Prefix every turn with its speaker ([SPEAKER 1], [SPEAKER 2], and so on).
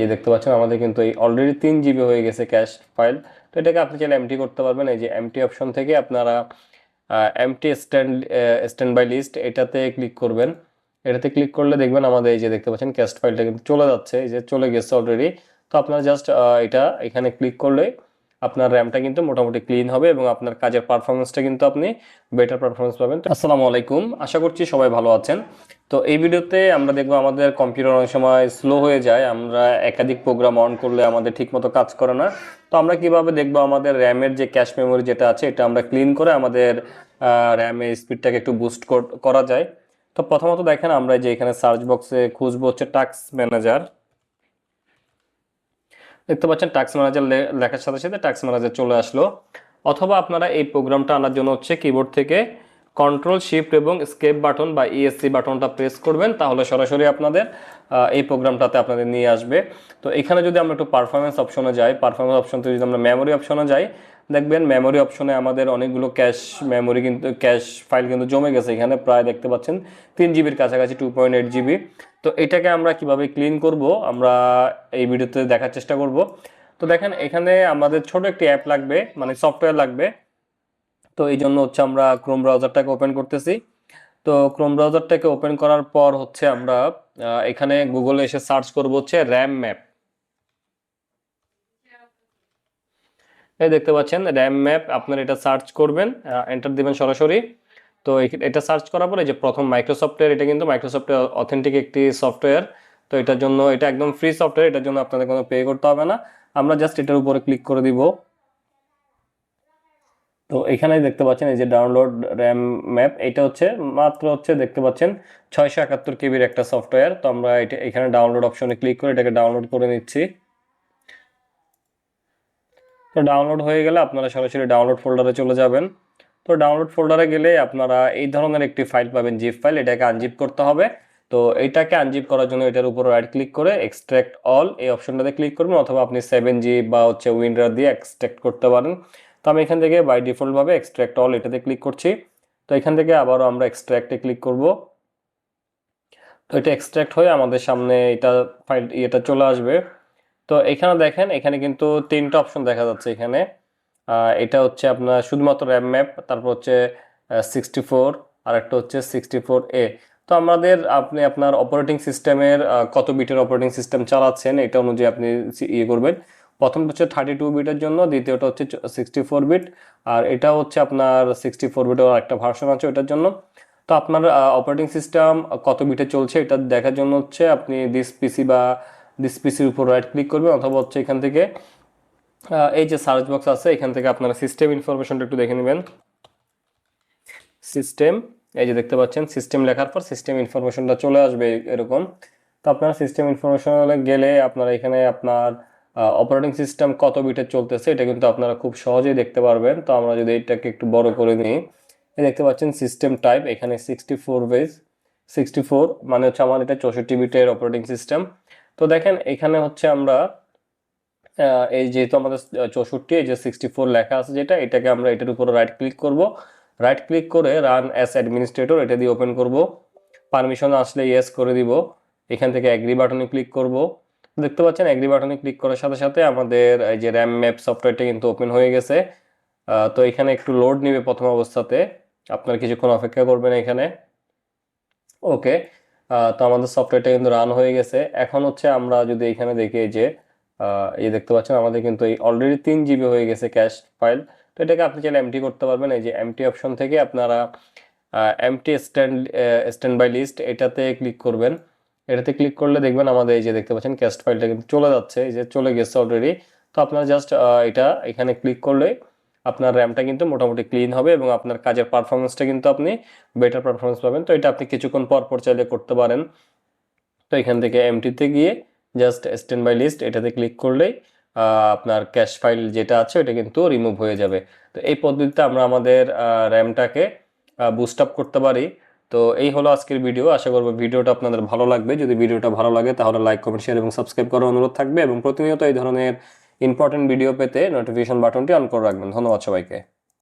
[SPEAKER 1] এই দেখতে পাচ্ছেন আমাদের কিন্তু এই অলরেডি তিন জিবি হয়ে গেছে ক্যাশ ফাইল তো এটাকে আপনি চাইলে এমটি করতে পারবেন। এই যে এমটি অপশন থেকে আপনারা empty stand standby list এটাতে ক্লিক করবেন। এটাতে ক্লিক করলে দেখবেন আমাদের এই যে দেখতে পাচ্ছেন ক্যাশ ফাইলটা কিন্তু চলে যাচ্ছে। এই যে চলে গেছে অলরেডি তো আপনারা জাস্ট এটা এখানে ক্লিক করলে আপনার র্যামটা কিন্তু মোটামুটি ক্লিন হবে এবং আপনার কাজের পারফরমেন্সটা কিন্তু আপনি বেটার পারফরমেন্স পাবেন। আসসালামু আলাইকুম। আশা করছি সবাই ভালো আছেন। তো এই ভিডিওতে আমরা দেখব আমাদের কম্পিউটার অনেক সময় স্লো হয়ে যায়, আমরা একাধিক প্রোগ্রাম অন করলে আমাদের ঠিকমতো কাজ করে না। তো আমরা কীভাবে দেখব আমাদের র্যামের যে ক্যাশ মেমোরি যেটা আছে, এটা আমরা ক্লিন করে আমাদের র্যামের স্পিডটাকে একটু বুস্ট করা যায়। তো প্রথমত দেখেন, আমরা যে এখানে সার্চ বক্সে খুঁজবো হচ্ছে টাস্ক ম্যানেজার দেখতে পাচ্ছেন ট্যাক্স ম্যানেজার লেখার সাথে সাথে ট্যাক্স ম্যানেজার চলে আসলো। অথবা আপনারা এই প্রোগ্রামটা আনার জন্য হচ্ছে কিবোর্ড থেকে কন্ট্রোল শিফট এবং স্কেপ বাটন বা ইএসসি বাটনটা প্রেস করবেন, তাহলে সরাসরি আপনাদের এই প্রোগ্রামটাতে আপনাদের নিয়ে আসবে। তো এখানে যদি আমরা একটু পারফরমেন্স অপশনে যাই পারফরমেন্স অপশন থেকে যদি আমরা মেমোরি অপশনে যাই দেখবেন মেমোরি অপশনে আমাদের অনেকগুলো ক্যাশ মেমোরি কিন্তু ক্যাশ ফাইল কিন্তু জমে গেছে। এখানে প্রায় দেখতে পাচ্ছেন তিন জিবির কাছাকাছি টু পয়েন্ট এইট জিবি তো এটাকে আমরা কীভাবে ক্লিন করব? আমরা এই ভিডিওতে দেখার চেষ্টা করব। তো দেখেন, এখানে আমাদের ছোট একটি অ্যাপ লাগবে মানে সফটওয়্যার লাগবে। তো এই জন্য হচ্ছে আমরা ক্রোম ব্রাউজারটাকে ওপেন করতেছি। তো ক্রোম ব্রাউজারটাকে ওপেন করার পর হচ্ছে আমরা এখানে গুগলে এসে সার্চ করব হচ্ছে র্যাম ম্যাপ এই দেখতে পাচ্ছেন র্যাম ম্যাপ আপনার এটা সার্চ করবেন এন্টার দিবেন সরাসরি। তো এটা সার্চ করার পরে যে প্রথম মাইক্রোসফটের এটা কিন্তু মাইক্রোসফটের অথেন্টিক একটি সফটওয়্যার তো এটার জন্য, এটা একদম ফ্রি সফটওয়্যার এটার জন্য আপনাদের কোনো পে করতে হবে না। আমরা জাস্ট এটার উপরে ক্লিক করে দিব। তো এখানে দেখতে পাচ্ছেন, এই যে ডাউনলোড র্যাম ম্যাপ এটা হচ্ছে, মাত্র হচ্ছে দেখতে পাচ্ছেন, ছয়শো একাত্তর কেবির একটা সফটওয়্যার তো আমরা এটা, এখানে ডাউনলোড অপশনে ক্লিক করে এটাকে ডাউনলোড করে নিচ্ছি। তো ডাউনলোড হয়ে গেলে আপনারা সরাসরি ডাউনলোড ফোল্ডারে চলে যাবেন। তো ডাউনলোড ফোল্ডারে গেলে আপনারা এই ধরনের একটি ফাইল পাবেন জিপ ফাইল এটাকে আনজিপ করতে হবে। তো এটাকে আনজিপ করার জন্য এটার উপর রাইট ক্লিক করে এক্সট্রাক্ট অল এই অপশনটাতে ক্লিক করবেন অথবা আপনি সেভেন জিপ বা হচ্ছে উইন্ডার দিয়ে এক্সট্রাক্ট করতে পারেন। তো আমি এখান থেকে বাই ডিফল্টভাবে এক্সট্রাক্ট অল এটাতে ক্লিক করছি। তো এখান থেকে আবারও আমরা এক্সট্র্যাক্টে ক্লিক করব। তো এটা এক্সট্র্যাক্ট হয়ে আমাদের সামনে এটা ফাইল এটা চলে আসবে। তো এখানে দেখেন, এখানে কিন্তু তিনটা অপশন দেখা যাচ্ছে এখানে। এটা হচ্ছে আপনার শুধুমাত্র র্যাম ম্যাপ তারপর হচ্ছে সিক্সটি ফোর আর একটা হচ্ছে সিক্সটি ফোর এ তো আমাদের আপনি আপনার অপারেটিং সিস্টেমের কত বিটের অপারেটিং সিস্টেম চালাচ্ছেন, এটা অনুযায়ী আপনি ইয়ে করবেন। প্রথমটা হচ্ছে থার্টি টু বিটের জন্য, দ্বিতীয়টা হচ্ছে সিক্সটি ফোর বিট আর এটা হচ্ছে আপনার সিক্সটি ফোর বিটের একটা ভার্সন আছে ওটার জন্য। তো আপনার অপারেটিং সিস্টেম কত বিটে চলছে, এটা দেখার জন্য হচ্ছে আপনি দিস পিসি বা দিস পিসির উপর রাইট ক্লিক করবেন অথবা হচ্ছে এখান থেকে এই যে সার্চ বক্স আছে, এখান থেকে আপনারা সিস্টেম ইনফরমেশনটা একটু দেখে নেবেন। সিস্টেম এই যে দেখতে পাচ্ছেন সিস্টেম লেখার পর সিস্টেম ইনফরমেশনটা চলে আসবে এরকম। তো আপনারা সিস্টেম ইনফরমেশনে গেলে আপনারা এখানে আপনার অপারেটিং সিস্টেম কত বিটে চলতেছে, এটা কিন্তু আপনারা খুব সহজেই দেখতে পারবেন। তো আমরা যদি এটাকে একটু বড় করে নিই, এই দেখতে পাচ্ছেন সিস্টেম টাইপ এখানে sixty four base sixty four মানে হচ্ছে আমার এটা চৌষট্টি বিটের অপারেটিং সিস্টেম তো দেখেন, এখানে হচ্ছে আমরা এই যেহেতু আমাদের চৌষট্টি, এই যে সিক্সটি ফোর লেখা আছে যেটা, এটাকে আমরা এটার উপরে রাইট ক্লিক করব। রাইট ক্লিক করে রান অ্যাস অ্যাডমিনিস্ট্রেটর এটা দিয়ে ওপেন করব। পারমিশন আসলে ইয়েস করে দিব। এখান থেকে অ্যাগ্রি বাটনে ক্লিক করব। দেখতে পাচ্ছেন অ্যাগ্রি বাটনে ক্লিক করার সাথে সাথে আমাদের এই যে র্যাম ম্যাপ সফটওয়্যারটা কিন্তু ওপেন হয়ে গেছে। তো এখানে একটু লোড নেবে প্রথম অবস্থাতে। আপনার কিছুক্ষণ অপেক্ষা করবেন এখানে। ওকে তো আমাদের সফটওয়্যারটা কিন্তু রান হয়ে গেছে। এখন হচ্ছে আমরা যদি এখানে দেখি যে এই দেখতে পাচ্ছেন আমাদের কিন্তু এই অলরেডি তিন জিবি হয়ে গেছে ক্যাশ ফাইল তো এটাকে আপনি চাইলে এমটি করতে পারবেন। এই যে এমটি অপশন থেকে আপনারা empty stand standby list এটাতে ক্লিক করবেন। এটাতে ক্লিক করলে দেখবেন আমাদের এই যে দেখতে পাচ্ছেন ক্যাশ ফাইলটা কিন্তু চলে যাচ্ছে। এই যে চলে গেছে অলরেডি তো আপনারা জাস্ট এটা এখানে ক্লিক করলে আপনার র্যামটা কিন্তু মোটামুটি ক্লিন হবে এবং আপনার কাজের পারফরমেন্সটা কিন্তু আপনি বেটার পারফরমেন্স পাবেন। তো এটা আপনি কিছুক্ষণ পর পর চাইলে করতে পারেন। তো এখান থেকে এমটিতে গিয়ে জাস্ট স্ট্যান্ড বাই লিস্ট এটাতে ক্লিক করলেই আপনার ক্যাশ ফাইল যেটা আছে ওটা কিন্তু রিমুভ হয়ে যাবে। তো এই পদ্ধতিতে আমরা আমাদের র্যামটাকে বুস্ট আপ করতে পারি। তো এই হলো আজকের ভিডিও আশা করব ভিডিওটা আপনাদের ভালো লাগবে। যদি ভিডিওটা ভালো লাগে তাহলে লাইক কমেন্ট শেয়ার এবং সাবস্ক্রাইব করার অনুরোধ থাকবে এবং প্রতিনিয়ত এই ধরনের ইম্পর্টেন্ট ভিডিও পেতে নোটিফিকেশন বাটনটি অন করে রাখবেন। ধন্যবাদ সবাইকে।